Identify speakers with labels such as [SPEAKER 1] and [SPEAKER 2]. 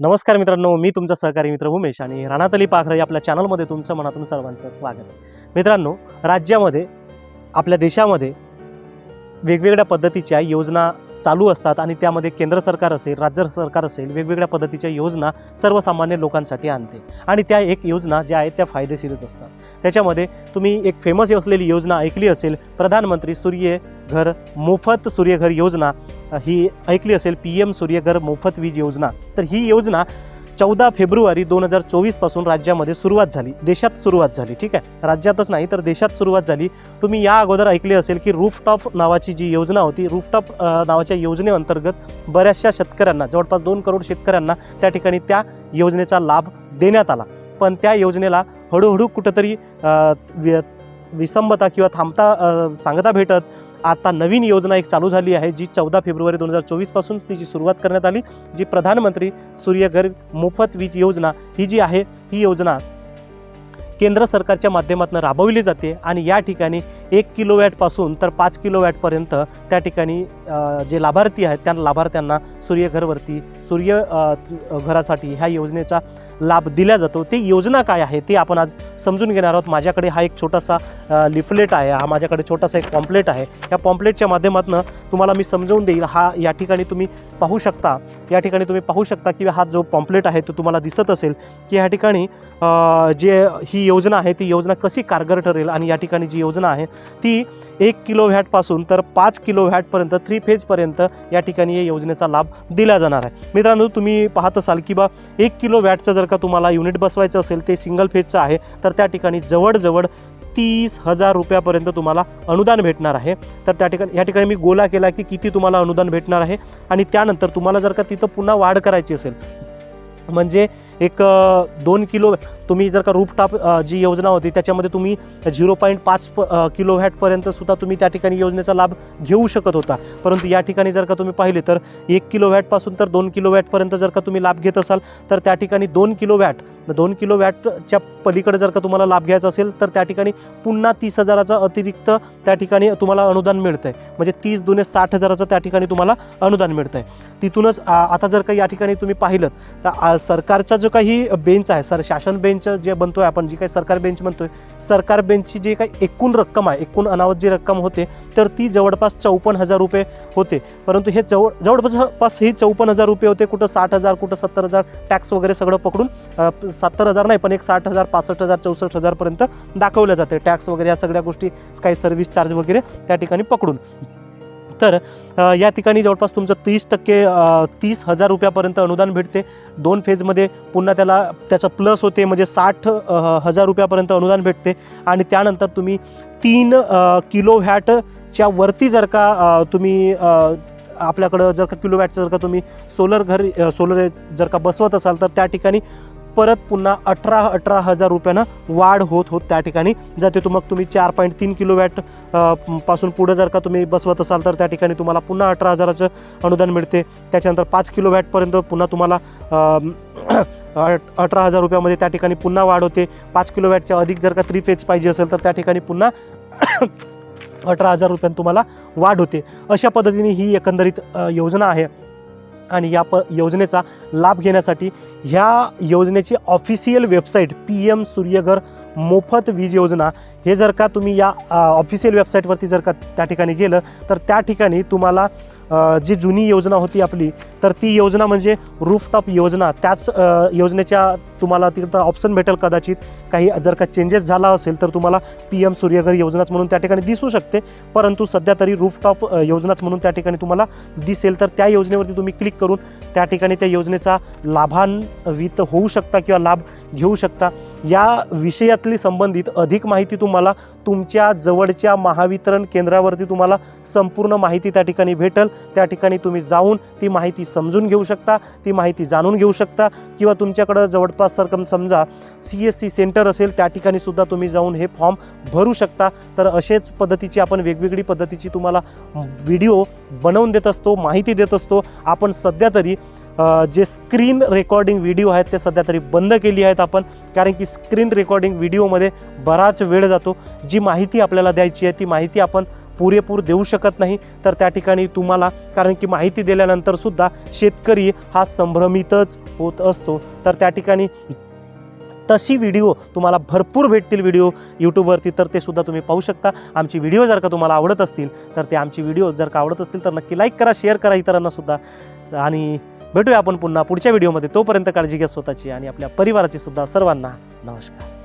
[SPEAKER 1] नमस्कार मित्रांनो मी तुमचा सहकारी मित्र उमेश आणि राणातली पाखरे आपल्या चॅनलमध्ये तुमचं मनातून सर्वांचं स्वागत आहे. मित्रांनो राज्यामध्ये आपल्या देशामध्ये वेगवेगळ्या पद्धतीच्या योजना चालू असतात आणि त्यामध्ये केंद्र सरकार असेल राज्य सरकार असेल वेगवेगळ्या पद्धतीच्या योजना सर्वसामान्य लोकांसाठी आणते. आणि त्या एक योजना ज्या आहेत त्या फायदेशीरच असतात. त्याच्यामध्ये तुम्ही एक फेमस असलेली योजना ऐकली असेल प्रधानमंत्री सूर्य घर मोफत सूर्यघर योजना ही ऐकली असेल पी एम सूर्यघर मोफत वीज योजना. तर ही योजना चौदा फेब्रुवारी दोन हजार चोवीसपासून राज्यामध्ये सुरुवात झाली. देशात सुरुवात झाली ठीक आहे? राज्यातच नाही तर देशात सुरुवात झाली. तुम्ही या अगोदर ऐकले असेल की रूफटॉप नावाची जी योजना होती रूफटॉप नावाच्या योजनेअंतर्गत बऱ्याचशा शेतकऱ्यांना जवळपास दोन करोड शेतकऱ्यांना त्या ठिकाणी त्या योजनेचा लाभ देण्यात आला. पण त्या योजनेला हळूहळू कुठंतरी वि- विसंबता किंवा थांबता सांगता भेटत आता नवीन योजना एक चालू झाली आहे जी चौदा फेब्रुवारी दोन हजार चोवीसपासून तिची सुरुवात करण्यात आली जी प्रधानमंत्री सूर्यघर मोफत वीज योजना ही जी आहे ही योजना केंद्र सरकारच्या माध्यमातून राबवली जाते आणि या ठिकाणी एक किलो वॅटपासून तर पाच किलो वॅटपर्यंत त्या ठिकाणी जे लाभार्थी आहेत त्या लाभार्थ्यांना सूर्यघरवरती सूर्य घरासाठी ह्या योजनेचा लाभ दिला जातो. ती योजना काय आहे ते आपण आज समजून घेणार आहोत. माझ्याकडे हा एक छोटासा लिफलेट आहे. हा माझ्याकडे छोटासा एक पॉम्पलेट आहे. या पॉम्पलेटच्या माध्यमातून तुम्हाला मी समजवून देईल. हा या ठिकाणी तुम्ही पाहू शकता. या ठिकाणी तुम्ही पाहू शकता की हा जो पॉम्पलेट आहे तो तुम्हाला दिसत असेल की या ठिकाणी जे ही योजना आहे ती योजना कशी कारगर ठरेल आणि या ठिकाणी जी योजना आहे ती एक किलो व्हॅटपासून तर पाच किलो व्हॅटपर्यंत थ्री फेजपर्यंत या ठिकाणी या योजनेचा लाभ दिला जाणार आहे. मित्रांनो तुम्ही पाहत असाल की बा एक किलो व्हॅटचं जर का तुम्हाला युनिट बसवायचं असेल ते सिंगल फेजचं आहे तर त्या ठिकाणी जवळजवळ तीस हजार रुपयापर्यंत तुम्हाला अनुदान भेटणार आहे. तर त्या ठिकाणी या ठिकाणी मी गोला केला की किती तुम्हाला अनुदान भेटणार आहे. आणि त्यानंतर तुम्हाला जर का तिथं पुन्हा वाढ करायची असेल म्हणजे एक दोन किलो तुम्ही जर का रूपटॉप जी योजना होती त्याच्यामध्ये तुम्ही झिरो पॉईंट पाच प किलो व्हॅटपर्यंत सुद्धा तुम्ही त्या ठिकाणी योजनेचा लाभ घेऊ शकत होता. परंतु या ठिकाणी जर का तुम्ही पाहिले तर एक किलो वॅटपासून तर दोन किलो वॅटपर्यंत जर का तुम्ही लाभ घेत असाल तर त्या ठिकाणी दोन किलो वॅट दोन किलो वॅटच्या पलीकडे जर का तुम्हाला लाभ घ्यायचा असेल तर त्या ठिकाणी पुन्हा तीस हजाराचा अतिरिक्त त्या ठिकाणी तुम्हाला अनुदान मिळतं आहे म्हणजे तीस दुने साठ हजाराचं त्या ठिकाणी तुम्हाला अनुदान मिळतं आहे तिथूनच आता जर का या ठिकाणी तुम्ही पाहिलं तर सरकारचा जो काही बेंच आहे सर शासन बेंच जे बनतोय आपण जी काही सरकार बेंच म्हणतोय सरकार बेंचची जी काही एकूण रक्कम आहे एकूण अनावत जी रक्कम होते तर ती जवळपास चौपन्न हजार रुपये होते. परंतु हे जवळ जवळपास ही चौपन्न हजार रुपये होते कुठं साठ हजार कुठं सत्तर हजार टॅक्स वगैरे सगळं पकडून सत्तर हजार नाही पण एक साठ हजार पासष्ट हजार चौसष्ट हजारपर्यंत दाखवलं जाते टॅक्स वगैरे या सगळ्या गोष्टी काही सर्व्हिस चार्ज वगैरे त्या ठिकाणी पकडून. तर या ठिकाणी जवळपास तुमचं तीस टक्के तीस हजार रुपयापर्यंत अनुदान भेटते. दोन फेजमध्ये पुन्हा त्याला त्याचं प्लस होते म्हणजे साठ हजार रुपयापर्यंत अनुदान भेटते. आणि त्यानंतर तुम्ही तीन किलो व्हॅटच्या वरती जर का तुम्ही आपल्याकडं जर का किलो वॅटचं जर का तुम्ही सोलर घर सोलर जर का बसवत असाल तर त्या ठिकाणी परत पुन्हा अठरा अठरा हजार रुपयानं वाढ होत होत त्या ठिकाणी. जाते तो मग तुम्ही चार पॉईंट तीन किलो वॅटपासून पुढं जर का तुम्ही बसवत असाल तर त्या ठिकाणी तुम्हाला पुन्हा अठरा हजाराचं अनुदान मिळते. त्याच्यानंतर पाच किलो वॅटपर्यंत पुन्हा तुम्हाला अठरा हजार रुपयामध्ये त्या ठिकाणी पुन्हा वाढ होते. पाच किलो वॅटच्या अधिक जर का थ्री फेज पाहिजे असेल तर त्या ठिकाणी पुन्हा अठरा हजार रुपयांत तुम्हाला वाढ होते. अशा पद्धतीने ही एकंदरीत योजना आहे. आणि या प योजनेचा लाभ घेण्यासाठी ह्या योजनेची official website P M Suryaghar मोफत वीज योजना हे जर का तुम्ही या ऑफिशियल वेबसाईटवरती जर का त्या ठिकाणी गेलं तर त्या ठिकाणी तुम्हाला जी जुनी योजना होती आपली तर ती योजना म्हणजे रूफटॉप योजना. त्याच योजनेच्या तुम्हाला तिथं ऑप्शन भेटेल कदाचित. काही जर का चेंजेस झाला असेल तर तुम्हाला पी एम सूर्यघर योजनाच म्हणून त्या ठिकाणी दिसू शकते. परंतु सध्या तरी रूफटॉप योजनाच म्हणून त्या ठिकाणी तुम्हाला दिसेल. तर त्या योजनेवरती तुम्ही क्लिक करून त्या ठिकाणी त्या योजनेचा लाभान्वित होऊ शकता किंवा लाभ घेऊ शकता. या विषयातली संबंधित अधिक माहिती तुम्हाला तुमच्या जवळच्या महावितरण केंद्रावरती तुम्हाला संपूर्ण माहिती त्या ठिकाणी भेटेल. त्या ठिकाणी तुम्ही जाऊन ती माहिती समजून घेऊ शकता ती माहिती जाणून घेऊ शकता किंवा तुमच्याकडं जवळपास सरकम समजा सी एस सी सेंटर असेल त्या ठिकाणी सुद्धा तुम्ही जाऊन हे फॉर्म भरू शकता. तर असेच पद्धतीची आपण वेगवेगळी पद्धतीची तुम्हाला व्हिडिओ बनवून देत असतो माहिती देत असतो. आपण सध्या तरी जे स्क्रीन रेकॉर्डिंग व्हिडिओ आहेत ते सध्या तरी बंद केली आहेत आपण. कारण की स्क्रीन रेकॉर्डिंग व्हिडिओमध्ये बराच वेळ जातो. जी माहिती आपल्याला द्यायची आहे ती माहिती आपण पुरेपूर देऊ शकत नाही. तर त्या ठिकाणी तुम्हाला कारण की माहिती दिल्यानंतरसुद्धा शेतकरी हा संभ्रमितच होत असतो. तर त्या ठिकाणी तशी व्हिडिओ तुम्हाला भरपूर भेटतील व्हिडिओ यूट्यूबवरती तर ते सुद्धा तुम्ही पाहू शकता. आमची व्हिडिओ जर का तुम्हाला आवडत असतील तर ते आमची व्हिडिओ जर का आवडत असतील तर नक्की लाईक करा शेअर करा इतरांनासुद्धा आणि भेटूया आपण पुन्हा पुढच्या व्हिडिओमध्ये. तोपर्यंत काळजी घ्या स्वतःची आणि आपल्या परिवाराची सुद्धा सर्वांना नमस्कार.